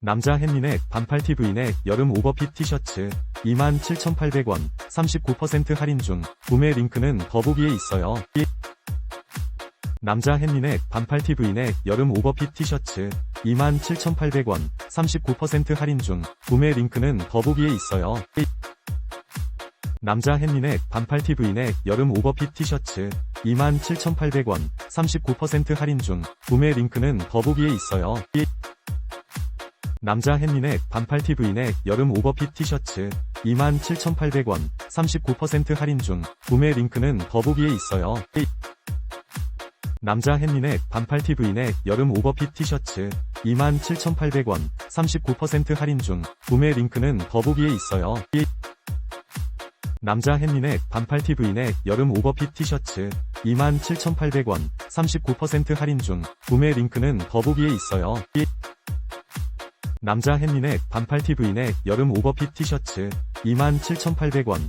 남자 햇니넥 반팔티 브이넥 여름 오버핏 티셔츠 27,800원 39% 할인 중 구매 링크는 더보기에 있어요. 이- 남자 햇니넥 반팔티 브이넥 여름 오버핏 티셔츠 27,800원 39% 할인 중 구매 링크는 더보기에 있어요. 이- 남자 햇니넥 반팔티 브이넥 여름 오버핏 티셔츠 27,800원 39% 할인 중 구매 링크는 더보기에 있어요. 이- 남자 햇니넥 반팔 티 브이넥 여름 오버핏 티셔츠 27,800원 39% 할인 중 구매 링크는 더보기에 있어요. 이- 남자 햇니넥 반팔 티 브이넥 여름 오버핏 티셔츠 27,800원 39% 할인 중 구매 링크는 더보기에 있어요. 이- 남자 햇니넥 반팔 티 브이넥 여름 오버핏 티셔츠 27,800원 39% 할인 중 구매 링크는 더보기에 있어요. 이- 남자 햇니넥 반팔티 브이넥 여름 오버핏 티셔츠 27,800원